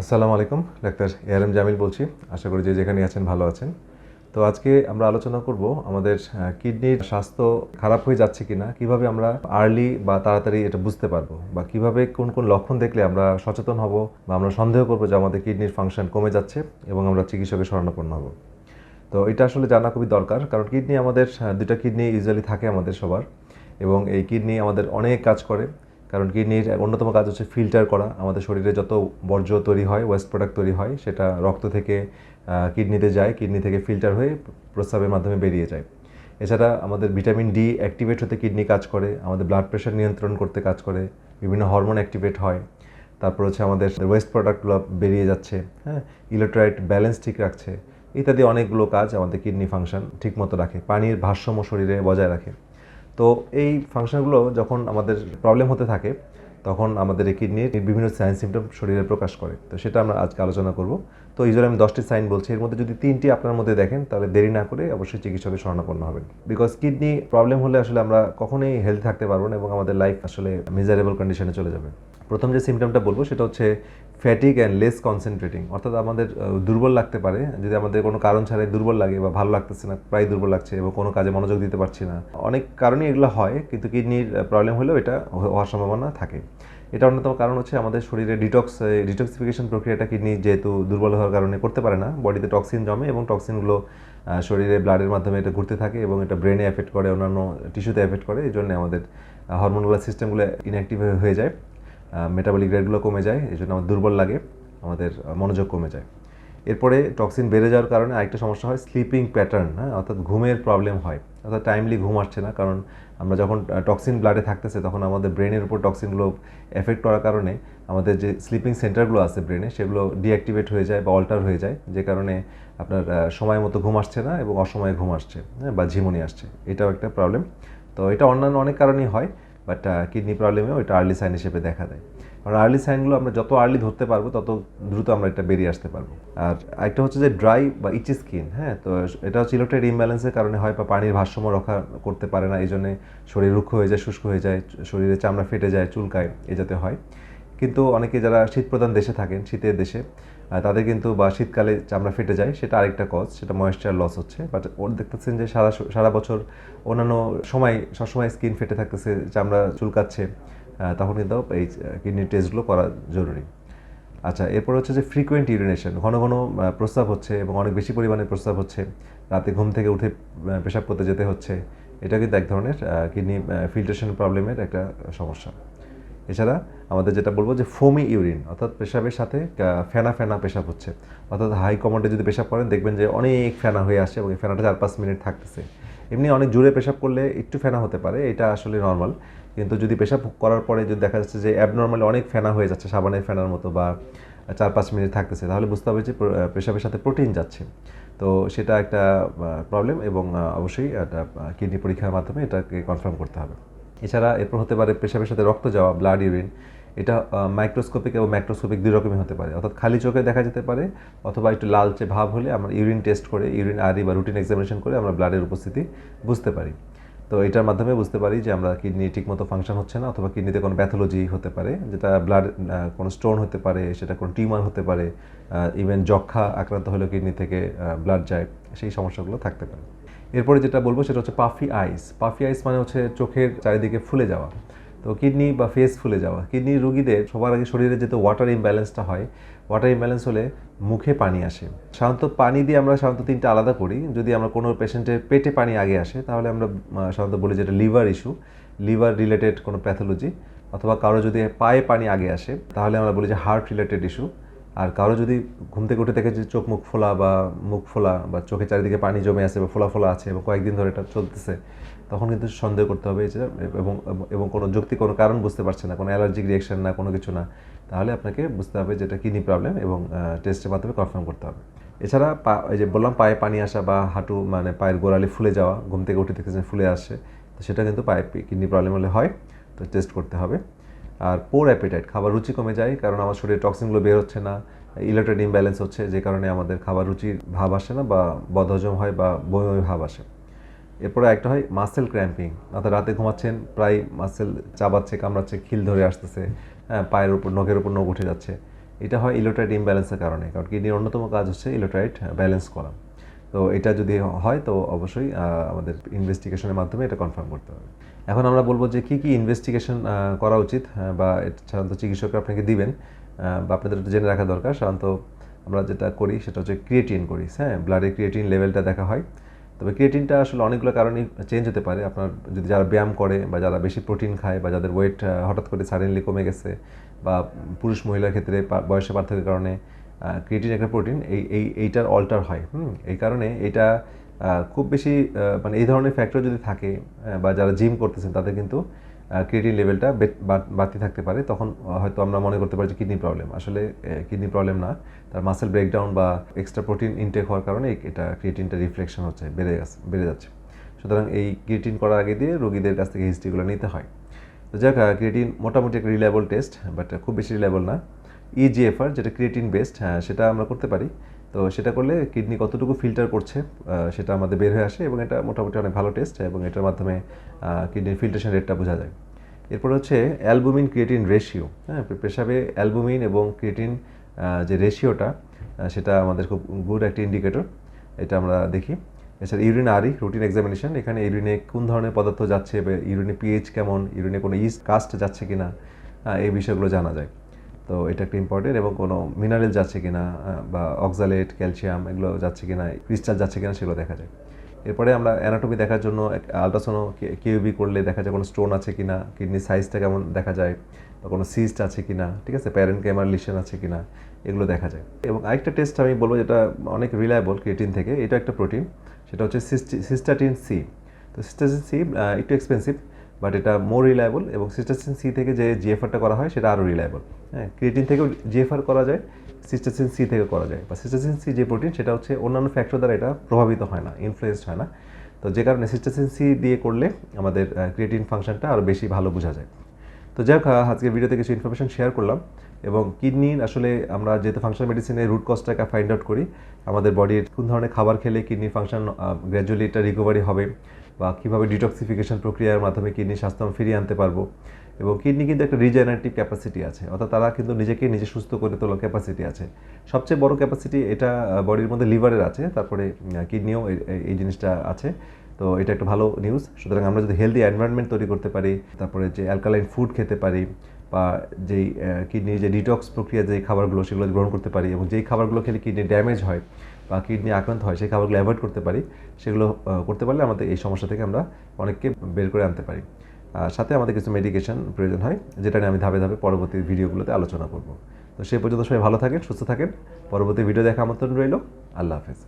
আসসালামু আলাইকুম, doctor AR M Jamil বলছি। আশা করি যে যেখানে আছেন ভালো আছেন। তো আজকে আমরা আলোচনা করব আমাদের কিডনির স্বাস্থ্য খারাপ হয়ে যাচ্ছে কিনা, কীভাবে আমরা আর্লি বা তাড়াতাড়ি এটা বুঝতে পারব, বা কীভাবে কোন কোন লক্ষণ দেখলে আমরা সচেতন হব, বা আমরা সন্দেহ করব যে আমাদের কিডনির ফাংশন কমে যাচ্ছে এবং আমরা চিকিৎসকের শরণাপন্ন হব। তো এটা আসলে জানা খুবই দরকার, কারণ কিডনি আমাদের দুটা কিডনি ইউজুয়ালি থাকে আমাদের সবার এবং এই কিডনি আমাদের অনেক কাজ করে। কারণ কিডনির অন্যতম কাজ হচ্ছে ফিল্টার করা। আমাদের শরীরে যত বর্জ্য তৈরি হয় ওয়েস্ট প্রোডাক্ট তৈরি হয়, সেটা রক্ত থেকে কিডনিতে যায়, কিডনি থেকে ফিল্টার হয়ে প্রস্রাবের মাধ্যমে বেরিয়ে যায়। এছাড়া আমাদের ভিটামিন ডি অ্যাক্টিভেট হতে কিডনি কাজ করে, আমাদের ব্লাড প্রেশার নিয়ন্ত্রণ করতে কাজ করে, বিভিন্ন হরমোন অ্যাক্টিভেট হয়। তারপর হচ্ছে আমাদের ওয়েস্ট প্রোডাক্টগুলো বেরিয়ে যাচ্ছে হ্যাঁ? ইলেকট্রাইট ব্যালেন্স ঠিক রাখছে, ইত্যাদি অনেকগুলো কাজ আমাদের কিডনি ফাংশন ঠিকমতো রাখে। পানির ভারসাম্য শরীরে বজায় রাখে। তো এই ফাংশনগুলো যখন আমাদের প্রবলেম হতে থাকে, তখন আমাদের এই কিডনির বিভিন্ন সাইন সিমটম শরীরে প্রকাশ করে। তো সেটা আমরা আজকে আলোচনা করব। তো এই জন্য আমি দশটি সাইন বলছি। এর মধ্যে যদি তিনটি আপনার মধ্যে দেখেন, তাহলে দেরি না করে অবশ্যই চিকিৎসকের শরণাপন্ন হবেন। বিকজ কিডনি প্রবলেম হলে আসলে আমরা কখনোই হেলথ থাকতে পারব না এবং আমাদের লাইফ আসলে মেজারেবল কন্ডিশনে চলে যাবে। প্রথম যে সিমটমটা বলব সেটা হচ্ছে ফ্যাটিক অ্যান্ড লেস কনসেন্ট্রেটিং অর্থাৎ আমাদের দুর্বল লাগতে পারে। যদি আমাদের কোনো কারণ ছাড়াই দুর্বল লাগে বা ভালো লাগতেছে না, প্রায় দুর্বল লাগছে এবং কোনো কাজে মনোযোগ দিতে পারছি না, অনেক কারণেই এগুলো হয়, কিন্তু কিডনির প্রবলেম হলেও এটা হওয়ার সম্ভাবনা থাকে। এটা অন্যতম কারণ হচ্ছে আমাদের শরীরে ডিটক্স ডিটক্সিফিকেশন প্রক্রিয়াটা কিডনি যেহেতু দুর্বল হওয়ার কারণে করতে পারে না বডিতে টক্সিন জমে এবং টক্সিনগুলো শরীরে ব্লাডের মাধ্যমে এটা ঘুরতে থাকে এবং এটা ব্রেনে এফেক্ট করে, অন্যান্য টিস্যুতে এফেক্ট করে এই জন্য আমাদের হরমোনগুলো সিস্টেমগুলো ইনঅ্যাক্টিভ হয়ে যায়। মেটাবলিক রেটগুলো কমে যায় এই জন্য আমার দুর্বল লাগে, আমাদের মনোযোগ কমে যায়। এরপরে টক্সিন বেড়ে যাওয়ার কারণে আরেকটা সমস্যা হয় স্লিপিং প্যাটার্ন হ্যাঁ অর্থাৎ ঘুমের প্রবলেম হয়, অর্থাৎ টাইমলি ঘুম আসছে না, কারণ আমরা যখন টক্সিন ব্লাডে থাকতেছে, তখন আমাদের ব্রেনের উপর টক্সিনগুলো এফেক্ট করার কারণে আমাদের যে স্লিপিং সেন্টারগুলো আছে ব্রেনে সেগুলো ডিঅ্যাক্টিভেট হয়ে যায় বা অল্টার হয়ে যায়, যে কারণে আপনার সময় মতো ঘুম আসছে না এবং অসময়ে ঘুম আসছে হ্যাঁ বা ঝিমুনি আসছে, এটাও একটা প্রবলেম তো এটা অন্যান্য অনেক কারণেই হয়। বাট কিডনি প্রবলেমেও এটা আর্লি সাইন হিসেবে দেখা দেয়। কারণ আর্লি সাইনগুলো আমরা যত আর্লি ধরতে পারব, তত দ্রুত আমরা এটা বেরিয়ে আসতে পারব। আর একটা হচ্ছে যে ড্রাই বা ইচি স্কিন হ্যাঁ? তো এটা হচ্ছে ইলেকট্রাইট ইমব্যালেন্সের কারণে হয় বা পানির ভারসাম্য রক্ষা করতে পারে না এই জন্যে শরীর রুক্ষ হয়ে যায়, শুষ্ক হয়ে যায়, শরীরে চামড়া ফেটে যায়, চুলকায়, এ যাতে হয়। কিন্তু অনেকে যারা শীতপ্রধান দেশে থাকেন, শীতের দেশে তাদের কিন্তু বা শীতকালে চামড়া ফেটে যায়, সেটা আরেকটা কজ সেটা ময়েশ্চার লস হচ্ছে। বাট ওর দেখতেছেন যে সারা সারা বছর অন্যান্য সময়, সবসময় স্কিন ফেটে থাকতেছে, চামড়া চুলকাচ্ছে তখন কিন্তু এই কিডনির টেস্টগুলো করা জরুরি। আচ্ছা এরপর হচ্ছে যে ফ্রিকোয়েন্ট ইউরিনেশন ঘন ঘন প্রস্রাব হচ্ছে এবং অনেক বেশি পরিমাণে প্রস্রাব হচ্ছে। রাতে ঘুম থেকে উঠে পেশাব করতে যেতে হচ্ছে। এটা কিন্তু এক ধরনের কিডনি ফিল্ট্রেশন প্রবলেমের একটা সমস্যা। এছাড়া আমাদের যেটা বলব যে ফোমি ইউরিন অর্থাৎ পেশাবের সাথে ফেনা ফেনা পেশাব হচ্ছে। অর্থাৎ হাই কমান্ডে যদি পেশাব করেন, দেখবেন যে অনেক ফেনা হয়ে আসছে এবং এই ফেনাটা চার পাঁচ মিনিট থাকতেছে। এমনি অনেক জোরে পেশাব করলে একটু ফেনা হতে পারে, এটা আসলে নর্মাল কিন্তু যদি পেশাব করার পরে যদি দেখা যাচ্ছে যে অ্যাবনর্মালি অনেক ফেনা হয়ে যাচ্ছে, সাবানের ফেনার মতো বা চার পাঁচ মিনিট থাকতেছে, তাহলে বুঝতে হবে যে পেশাবের সাথে প্রোটিন যাচ্ছে। তো সেটা একটা প্রবলেম এবং অবশ্যই একটা কিডনি পরীক্ষার মাধ্যমে এটাকে কনফার্ম করতে হবে। এছাড়া এরপর হতে পারে পেশাবের সাথে রক্ত যাওয়া ব্লাড ইউরিন এটা মাইক্রোস্কোপিক এবং ম্যাক্রোস্কোপিক দুই রকমই হতে পারে। অর্থাৎ খালি চোখে দেখা যেতে পারে অথবা একটু লালচে ভাব হলে আমরা ইউরিন টেস্ট করে ইউরিন আরি বা রুটিন এক্সামিনেশন করে আমরা ব্লাডের উপস্থিতি বুঝতে পারি। তো এটার মাধ্যমে বুঝতে পারি যে আমরা কিডনি ঠিকমতো ফাংশন হচ্ছে না অথবা কিডনিতে কোনো প্যাথোলজি হতে পারে, যেটা ব্লাড কোনো স্টোন হতে পারে, সেটা কোনো টিউমার হতে পারে ইভেন যক্ষা আক্রান্ত হলেও কিডনি থেকে ব্লাড যায়, সেই সমস্যাগুলো থাকতে পারে। এরপরে যেটা বলব সেটা হচ্ছে পাফি আইস। পাফি আইস মানে হচ্ছে চোখের চারিদিকে ফুলে যাওয়া। তো কিডনি বা ফেস ফুলে যাওয়া। কিডনি রুগীদের সবার আগে শরীরে যেহেতু ওয়াটার ইমব্যালেন্সটা হয় ওয়াটার ইমব্যালেন্স হলে মুখে পানি আসে। সাধারণত পানি দিয়ে আমরা সাধারণত তিনটা আলাদা করি। যদি আমরা কোনো পেশেন্টের পেটে পানি আগে আসে, তাহলে আমরা সাধারণত বলি যেটা লিভার ইস্যু লিভার রিলেটেড কোনো প্যাথোলজি অথবা কারও যদি পায়ে পানি আগে আসে, তাহলে আমরা বলি যে হার্ট রিলেটেড ইস্যু আর কারও যদি ঘুম থেকে উঠে দেখে যে চোখ মুখ ফোলা বা মুখ ফোলা বা চোখের চারিদিকে পানি জমে আছে বা ফোলা ফোলা আছে এবং কয়েকদিন ধরে এটা চলতেছে, তখন কিন্তু সন্দেহ করতে হবে যে এবং এবং কোনো যুক্তি, কোনো কারণ বুঝতে পারছে না, কোনো অ্যালার্জিক রিয়াকশন না, কোনো কিছু না। তাহলে আপনাকে বুঝতে হবে যে এটা কিডনি প্রবলেম এবং টেস্টের মাধ্যমে কনফার্ম করতে হবে। এছাড়া পা, এই যে বললাম পায়ে পানি আসা বা হাঁটু মানে পায়ের গোড়ালি ফুলে যাওয়া, ঘুম থেকে উঠে দেখতেছেন ফুলে আসে, তো সেটা কিন্তু পায়ে কিডনি প্রবলেম হলে হয়, তো টেস্ট করতে হবে। আর পোর অ্যাপিটাইট খাবার রুচি কমে যায়, কারণ আমার শরীরে টক্সিনগুলো বের হচ্ছে না ইলেকট্রন ইমব্যালেন্স হচ্ছে, যে কারণে আমাদের খাবার রুচির ভাব আসে না বা বদহজম হয় বা বমি বমি ভাব আসে। এরপরে একটা হয় মাসেল ক্র্যাম্পিং অর্থাৎ রাতে ঘুমাচ্ছেন, প্রায় মাসেল চাবাচ্ছে, কামড়াচ্ছে, খিল ধরে আসতেছে হ্যাঁ পায়ের উপর, নখের উপর নখ উঠে যাচ্ছে। এটা হয় ইলেকট্রাইট ইমব্যালেন্সের কারণে, কারণ কিডনির অন্যতম কাজ হচ্ছে ইলেকট্রাইট ব্যালেন্স করা। তো এটা যদি হয়, তো অবশ্যই আমাদের ইনভেস্টিগেশনের মাধ্যমে এটা কনফার্ম করতে হবে। এখন আমরা বলব যে কী কী ইনভেস্টিগেশন করা উচিত বা সাধারণত চিকিৎসকরা আপনাকে দিবেন বা আপনাদের জেনে রাখা দরকার। সাধারণত আমরা যেটা করি সেটা হচ্ছে ক্রিয়েটিন করি হ্যাঁ? ব্লাডে ক্রিয়েটিন লেভেলটা দেখা হয়। তবে ক্রিয়েটিনটা আসলে অনেকগুলো কারণে চেঞ্জ হতে পারে। আপনার যদি যারা ব্যায়াম করে বা যারা বেশি প্রোটিন খায় বা যাদের ওয়েট হঠাৎ করে সাডেনলি কমে গেছে বা পুরুষ মহিলার ক্ষেত্রে বয়সের পার্থক্যের কারণে ক্রিয়েটিন একটা প্রোটিন এই এই, এইটার অল্টার হয়। হুম? এই কারণে এটা খুব বেশি মানে এই ধরনের ফ্যাক্টর যদি থাকে বা যারা জিম করতেছেন, তাদের কিন্তু ক্রিয়েটিন লেভেলটা বাড়তি থাকতে পারে। তখন হয়তো আমরা মনে করতে পারি যে কিডনি প্রবলেম আসলে কিডনি প্রবলেম না। তার মাসেল ব্রেকডাউন বা এক্সট্রা প্রোটিন ইনটেক হওয়ার কারণে এটা ক্রিয়েটিনটা রিফ্লেকশন হচ্ছে, বেড়ে গেছে, বেড়ে যাচ্ছে। সুতরাং এই ক্রিয়েটিন করার আগে দিয়ে রোগীদের কাছ থেকে হিস্ট্রিগুলো নিতে হয়। তো যাক ক্রিয়েটিন মোটামুটি একটা রিলায়েবল টেস্ট বাট খুব বেশি রিলায়েবল না। E ইজিএফআর যেটা ক্রিয়েটিন বেসড হ্যাঁ সেটা আমরা করতে পারি। তো সেটা করলে কিডনি কতটুকু ফিল্টার করছে সেটা আমাদের বের হয়ে আসে এবং এটা মোটামুটি অনেক ভালো টেস্ট এবং এটার মাধ্যমে কিডনির ফিল্ট্রেশন রেটটা বোঝা যায়। এরপর হচ্ছে অ্যালবুমিন ক্রিয়েটিন রেশিও হ্যাঁ পেশাবে অ্যালবুমিন এবং ক্রিয়েটিন যে রেশিওটা সেটা আমাদের খুব গুড একটা ইন্ডিকেটর এটা আমরা দেখি। এছাড়া ইউরিন আরি রুটিন এক্সামিনেশন এখানে ইউরিনে কোন ধরনের পদার্থ যাচ্ছে ইউরিনে পিএইচ কেমন ইউরিনে কোনো ইস্ট কাস্ট যাচ্ছে কিনা আহ, এই বিষয়গুলো জানা যায়। তো এটা একটা ইম্পর্টেন্ট এবং কোনো মিনারেল যাচ্ছে কিনা বা অক্সালেট ক্যালসিয়াম এগুলো যাচ্ছে কিনা ক্রিস্টাল যাচ্ছে কিনা সেগুলো দেখা যায়। এরপরে আমরা অ্যানাটমি দেখার জন্য আলট্রাসোনো কিউবি করলে দেখা যায় কোনো স্টোন আছে কিনা কিডনি সাইজটা কেমন দেখা যায়, বা কোনো সিস্ট আছে কিনা, ঠিক আছে? প্যারেন্ট ক্যামার লিশন আছে কিনা, এগুলো দেখা যায়। এবং আরেকটা টেস্ট আমি বলব যেটা অনেক রিলায়েবল ক্রিয়েটিন থেকে, এটা একটা প্রোটিন সেটা হচ্ছে সিস্টাটিন সি তো সিস্টাটিন সি একটু এক্সপেন্সিভ বাট এটা মোর রিলায়েবল এবং সিস্টাসিন সি থেকে যে জিএফআরটা করা হয়, সেটা আরও রিলায়েবল হ্যাঁ ক্রিয়েটিন থেকেও জিএফআর করা যায় সিস্টাসিন সি থেকে করা যায়। বা সিস্টাসিন সি যে প্রোটিন সেটা হচ্ছে অন্যান্য ফ্যাক্টর দ্বারা এটা প্রভাবিত হয় না ইনফ্লুয়েসড হয় না। তো যে কারণে সিস্টাসিন সি দিয়ে করলে আমাদের ক্রিয়েটিন ফাংশনটা আরও বেশি ভালো বোঝা যায়। তো যাই হোক আজকের ভিডিওতে কিছু ইনফরমেশন শেয়ার করলাম এবং কিডনির আসলে আমরা যেহেতু ফাংশনাল মেডিসিনে রুট কজটাকে ফাইন্ড আউট করি, আমাদের বডির কোন ধরনের খাবার খেলে কিডনির ফাংশন গ্র্যাজুয়ালি এটা রিকভারি হবে। বা কীভাবে ডিটক্সিফিকেশন প্রক্রিয়ার মাধ্যমে কিডনি স্বাস্থ্য ফিরিয়ে আনতে পারব। এবং কিডনি কিন্তু একটা রিজেনারেটিভ ক্যাপাসিটি আছে। অর্থাৎ তারা কিন্তু নিজেকে নিজে সুস্থ করে তোলার ক্যাপাসিটি আছে। সবচেয়ে বড় ক্যাপাসিটি এটা বডির মধ্যে লিভারের আছে। তারপরে কিডনিও এই জিনিসটা আছে। তো এটা একটা ভালো নিউজ সুতরাং আমরা যদি হেলদি এনভায়রনমেন্ট তৈরি করতে পারি, তারপরে যে অ্যালকালাইন ফুড খেতে পারি, বা যেই কিডনির যে ডিটক্স প্রক্রিয়া যে খাবারগুলো সেগুলো গ্রহণ করতে পারি, এবং যেই খাবারগুলো খেলে কিডনি ড্যামেজ হয় বা কিডনি আক্রান্ত হয়, সেই খাবারগুলো অ্যাভয়েড করতে পারি। সেগুলো করতে পারলে আমাদের এই সমস্যা থেকে আমরা অনেককে বের করে আনতে পারি। সাথে আমাদের কিছু মেডিকেশন প্রয়োজন হয়, যেটা নিয়ে আমি ধাপে ধাপে পরবর্তী ভিডিওগুলোতে আলোচনা করব। তো সেই পর্যন্ত সবাই ভালো থাকেন, সুস্থ থাকেন। পরবর্তী ভিডিও দেখা আমন্ত্রণ রইল। আল্লাহ হাফেজ।